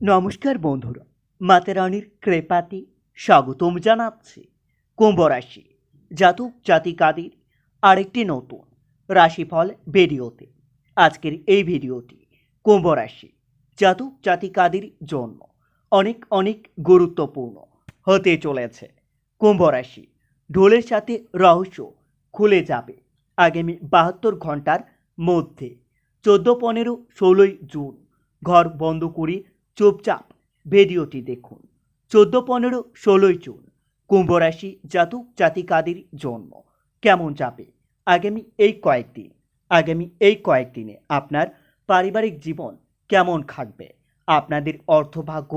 নমস্কার বন্ধুরা মাতেরানির কৃপাতে স্বাগতম জানাচ্ছি কুম্ভ রাশি জাতক জাতিকাদের আরেকটি নতুন রাশিফল ভিডিওতে। আজকের এই ভিডিওটি কুম্ভ রাশি জাতক জাতিকাদের জন্য অনেক অনেক গুরুত্বপূর্ণ হতে চলেছে। কুম্ভ রাশি ঢোলের সাথে রহস্য খুলে যাবে আগামী বাহাত্তর ঘণ্টার মধ্যে। চোদ্দ, পনেরো, ষোলোই জুন ঘর বন্ধ করে চুপচাপ ভিডিওটি দেখুন। চোদ্দ, পনেরো, ষোলোই জুন, কুম্ভ রাশি জাতক জাতিকাদের জন্ম। কেমন যাবে? আগামী এই কয়েকদিন, আগামী এই কয়েকদিনে আপনার পারিবারিক জীবন কেমন থাকবে আপনাদের অর্থভাগ্য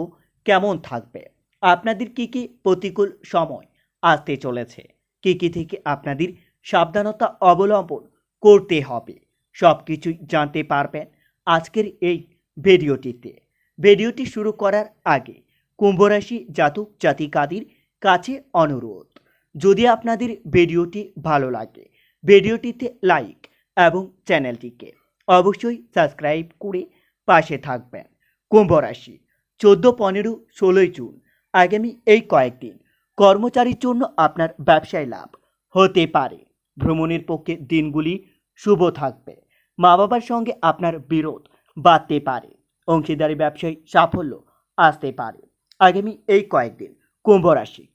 কেমন থাকবে? আপনাদের কি কি প্রতিকূল সময় আসতে চলেছে? কি কি থেকে আপনাদের সাবধানতা অবলম্বন করতে হবে? সব কিছুই জানতে পারবেন আজকের এই ভিডিওটিতে। ভিডিওটি শুরু করার আগে কুম্ভরাশি জাতক জাতিকাদের কাছে অনুরোধ, যদি আপনাদের ভিডিওটি ভালো লাগে, ভিডিওটিতে লাইক এবং চ্যানেলটিকে অবশ্যই সাবস্ক্রাইব করে পাশে থাকবেন। কুম্ভরাশি, চোদ্দ, পনেরো, ষোলোই জুন আগামী এই কয়েকদিন কর্মচারীর জন্য আপনার ব্যবসায় লাভ হতে পারে। ভ্রমণের পক্ষে দিনগুলি শুভ থাকবে। মা বাবার সঙ্গে আপনার বিরোধ বাড়তে পারে। অংশীদারি ব্যবসায় সাফল্য আসতে পারে। আগামী এই কয়েকদিন কুম্ভ রাশি,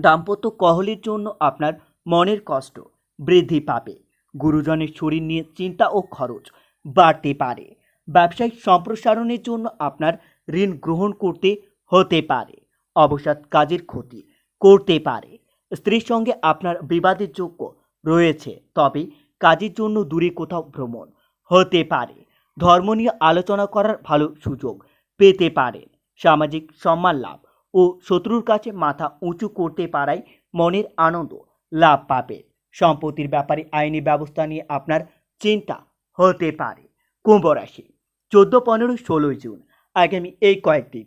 দাম্পত্য কহলের জন্য আপনার মনের কষ্ট বৃদ্ধি পাবে। গুরুজনের শরীর নিয়ে চিন্তা ও খরচ বাড়তে পারে। ব্যবসায়িক সম্প্রসারণের জন্য আপনার ঋণ গ্রহণ করতে হতে পারে। অবসাদ কাজের ক্ষতি করতে পারে। স্ত্রীর সঙ্গে আপনার বিবাদের যোগ্য রয়েছে, তবে কাজের জন্য দূরে কোথাও ভ্রমণ হতে পারে। ধর্ম নিয়ে আলোচনা করার ভালো সুযোগ পেতে পারেন সামাজিক সম্মান লাভ ও শত্রুর কাছে মাথা উঁচু করতে পারায় মনের আনন্দ লাভ পাবে। সম্পত্তির ব্যাপারে আইনি ব্যবস্থা নিয়ে আপনার চিন্তা হতে পারে। কুম্ভ রাশি, চোদ্দ, পনেরো, ষোলোই জুন। আগামী এই কয়েকদিন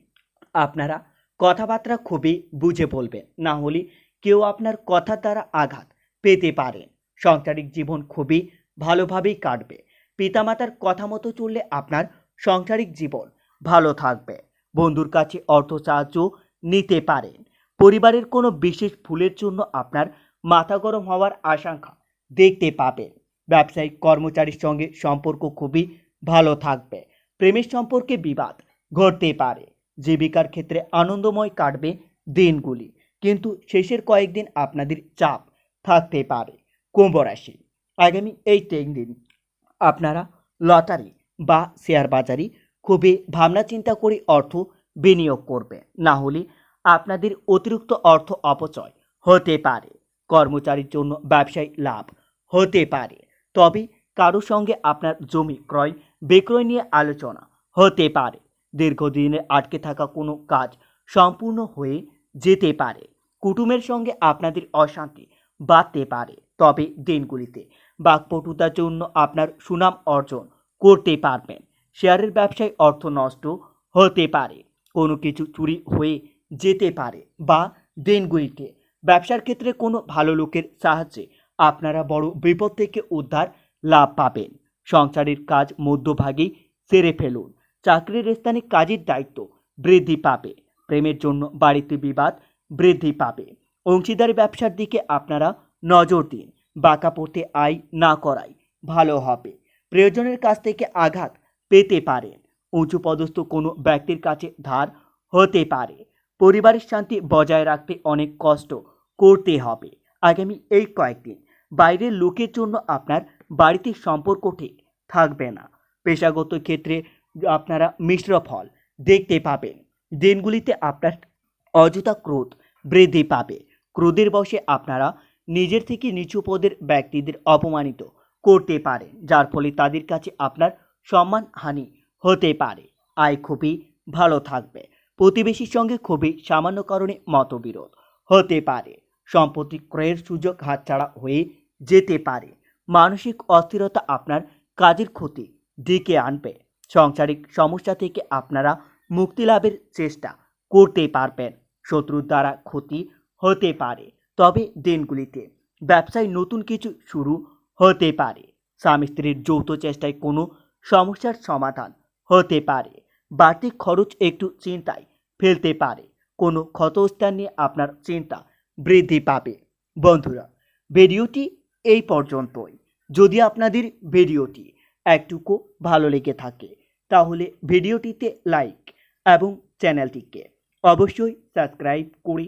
আপনারা কথাবার্তা খুবই বুঝে বলবেন, না হলে কেউ আপনার কথার দ্বারা আঘাত পেতে পারেন সাংসারিক জীবন খুবই ভালোভাবেই কাটবে। পিতামাতার কথা মতো চললে আপনার সাংসারিক জীবন ভালো থাকবে। বন্ধুর কাছে অর্থ সাহায্য নিতে পারেন। পরিবারের কোনো বিশেষ ভুলের জন্য আপনার মাথা গরম হওয়ার আশঙ্কা দেখতে পাবেন। ব্যবসায়িক কর্মচারীর সঙ্গে সম্পর্ক খুবই ভালো থাকবে। প্রেমের সম্পর্কে বিবাদ ঘটতে পারে। জীবিকার ক্ষেত্রে আনন্দময় কাটবে দিনগুলি। কিন্তু শেষের কয়েকদিন আপনাদের চাপ থাকতে পারে। কুম্ভ রাশি। আগামী এই তিন দিন আপনারা লটারি বা শেয়ার বাজারে খুবই ভাবনা চিন্তা করে অর্থ বিনিয়োগ করবে। না হলে আপনাদের অতিরিক্ত অর্থ অপচয় হতে পারে। কর্মচারীর জন্য ব্যবসায় লাভ হতে পারে। তবে কারও সঙ্গে আপনার জমি ক্রয়, বিক্রয় নিয়ে আলোচনা হতে পারে। দীর্ঘদিনে আটকে থাকা কোনো কাজ সম্পূর্ণ হয়ে যেতে পারে। কুটুমের সঙ্গে আপনাদের অশান্তি বাড়তে পারে। তবে দিনগুলিতে বাকপটুতার জন্য আপনার সুনাম অর্জন করতে পারবেন। শেয়ারের ব্যবসায় অর্থ নষ্ট হতে পারে, কোনো কিছু চুরি হয়ে যেতে পারে বা দিনগুলিতে ব্যবসার ক্ষেত্রে কোনো ভালো লোকের সাহায্যে আপনারা বড় বিপদ থেকে উদ্ধার লাভ পাবেন। সংসারের কাজ মধ্যভাগেই সেরে ফেলুন। চাকরির স্থানে কাজের দায়িত্ব বৃদ্ধি পাবে। প্রেমের জন্য বাড়িতে বিবাদ বৃদ্ধি পাবে। অংশীদারি ব্যবসার দিকে আপনারা নজর দিন। বাঁকা পড়তে আয় না করাই ভালো হবে। প্রয়োজনের কাছ থেকে আঘাত পেতে পারেন উঁচু পদস্থ কোনো ব্যক্তির কাছে ধার হতে পারে। পরিবারের শান্তি বজায় রাখতে অনেক কষ্ট করতে হবে। আগামী এই কয়েকদিন বাইরের লোকের জন্য আপনার বাড়িতে সম্পর্ক ঠিক থাকবে না। পেশাগত ক্ষেত্রে আপনারা মিশ্র ফল দেখতে পাবেন। দিনগুলিতে আপনার অযথা ক্রোধ বৃদ্ধি পাবে। ক্রোধের বশে আপনারা নিজের থেকে নিচু পদের ব্যক্তিদের অপমানিত করতে পারেন যার ফলে তাদের কাছে আপনার সম্মান হানি হতে পারে। আয় খুবই ভালো থাকবে। প্রতিবেশীর সঙ্গে খুবই সামান্য কারণে মতবিরোধ হতে পারে। সম্পত্তি ক্রয়ের সুযোগ হাতছাড়া হয়ে যেতে পারে। মানসিক অস্থিরতা আপনার কাজের ক্ষতি ডেকে আনবে। সাংসারিক সমস্যা থেকে আপনারা মুক্তি লাভের চেষ্টা করতে পারবেন। শত্রুর দ্বারা ক্ষতি হতে পারে। তবে দিনগুলিতে ব্যবসায় নতুন কিছু শুরু হতে পারে। স্বামী স্ত্রীর যৌথ চেষ্টায় কোনো সমস্যার সমাধান হতে পারে। বাড়তি খরচ একটু চিন্তায় ফেলতে পারে। কোনো ক্ষতস্থান নিয়ে আপনার চিন্তা বৃদ্ধি পাবে। বন্ধুরা, ভিডিওটি এই পর্যন্তই। যদি আপনাদের ভিডিওটি একটুকু ভালো লেগে থাকে, তাহলে ভিডিওটিতে লাইক এবং চ্যানেলটিকে অবশ্যই সাবস্ক্রাইব করে